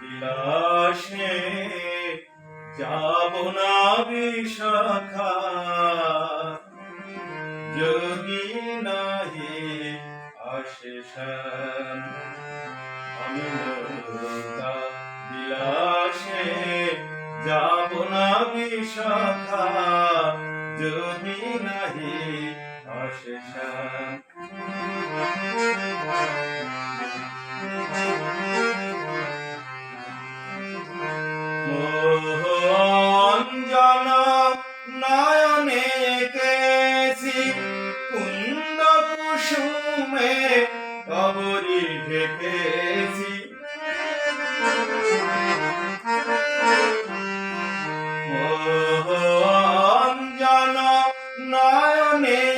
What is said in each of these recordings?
বিলাসে যাব না বিশাখা। যোগী নাহি আশেষ আমি বিলাসে যাব না বিশাখা। যোগী নাহি আশেষ কুসুমে কবরি ঢেকেছি নয়নে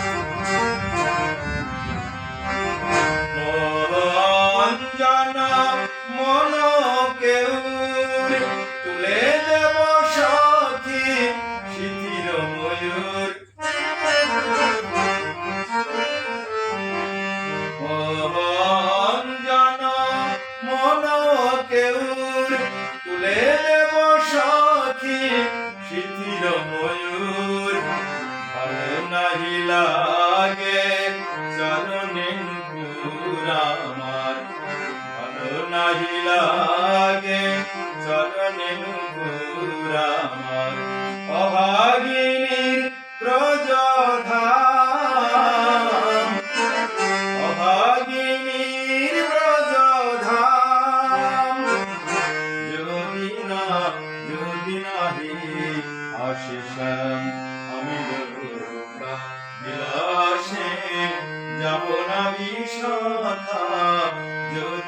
মঞ্জন মন কেউর তুলে দেব সখী শিথির ময়ূর। মঞ্জন মন কেউর তুলে দেব সখী শিথির ময়ূর। ভালো নাহি লাগে চরণে ভালো নাহি লাগে, চরণে নুপুর আমার অভাগিনীর ব্রজধাম অভাগিনীর ব্রজধাম যদি না, যদি আসে শ্যাম আমি বিলাসে যাব না যদি